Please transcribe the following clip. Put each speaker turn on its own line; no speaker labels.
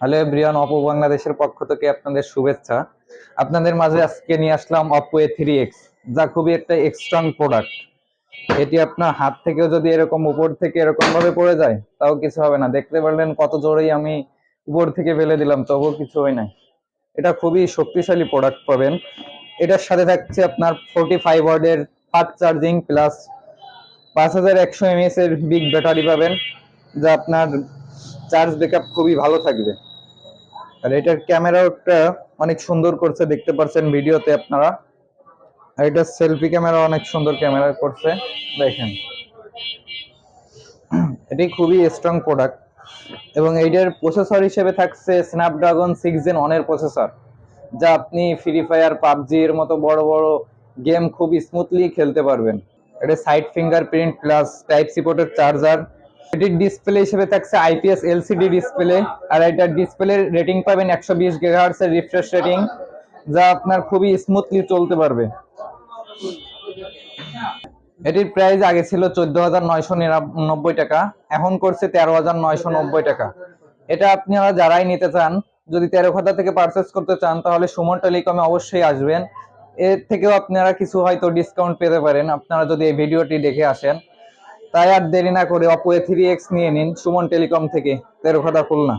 Hello everyone, Oppo বাংলাদেশের পক্ষ থেকে আপনাদের শুভেচ্ছা। আপনাদের মাঝে আজকে নিয়ে আসলাম অপো এ থ্রি এক্স যা খুবই একটা এক্সট্রং প্রোডাক্ট এটি আপনার হাত থেকেও যদি এরকম উপর থেকে এরকম ভাবে পড়ে যায়, তাও কিছু হবে না। দেখতে পারলেন কত জোরেই আমি উপর থেকে ফেলে দিলাম, তবুও কিছু হয় নাই। এটা খুবই শক্তিশালী প্রোডাক্ট পাবেন। এটার সাথে থাকছে আপনার ফোর্টি ফাইভ ওয়ার্ডের ফাস্ট চার্জিং প্লাস পাঁচ হাজার একশো এমএস এর বিগ ব্যাটারি পাবেন, যা আপনার চার্জ ব্যাকআপ খুবই ভালো থাকবে। আর এটার ক্যামেরাটা অনেক সুন্দর করছে, দেখতে পাচ্ছেন ভিডিওতে আপনারা। আর এটা সেলফি ক্যামেরা অনেক সুন্দর ক্যামেরা করছে, দেখেন। এটি খুবই স্ট্রং প্রোডাক্ট এবং এইটার প্রসেসর হিসেবে থাকছে স্ন্যাপড্রাগন সিক্স জেন অনের প্রসেসর যা আপনি ফ্রি ফায়ার পাবজি এর মতো বড় বড় গেম খুব স্মুথলি খেলতে পারবেন। এটা side fingerprint plus type C পোর্টের চার্জার এটির ডিসপ্লে হিসেবে থাকছে আইপিএস এলসিডি ডিসপ্লে আর এটার ডিসপ্লে রেটিং পাবেন একশো বিশ এর রিফ্রেশ রেটিং যা আপনার খুবই স্মুথলি চলতে পারবে। এটির প্রাইস আগে ছিল চোদ্দ হাজার নয়শো নিরানব্বই টাকা, এখন করছে তেরো হাজার নয়শো নব্বই টাকা। এটা আপনারা যারাই নিতে চান, যদি তেরো খাতা থেকে পারচেস করতে চান, তাহলে সুমন টেলিকমে অবশ্যই আসবেন। এর থেকেও আপনারা কিছু হয়তো ডিসকাউন্ট পেতে পারেন। আপনারা যদি এই ভিডিওটি দেখে আসেন তাই আর দেরি না করে অপো এ থ্রি এক্স নিয়ে নিন সুমন টেলিকম থেকে। তেরো খাতা খুলনা।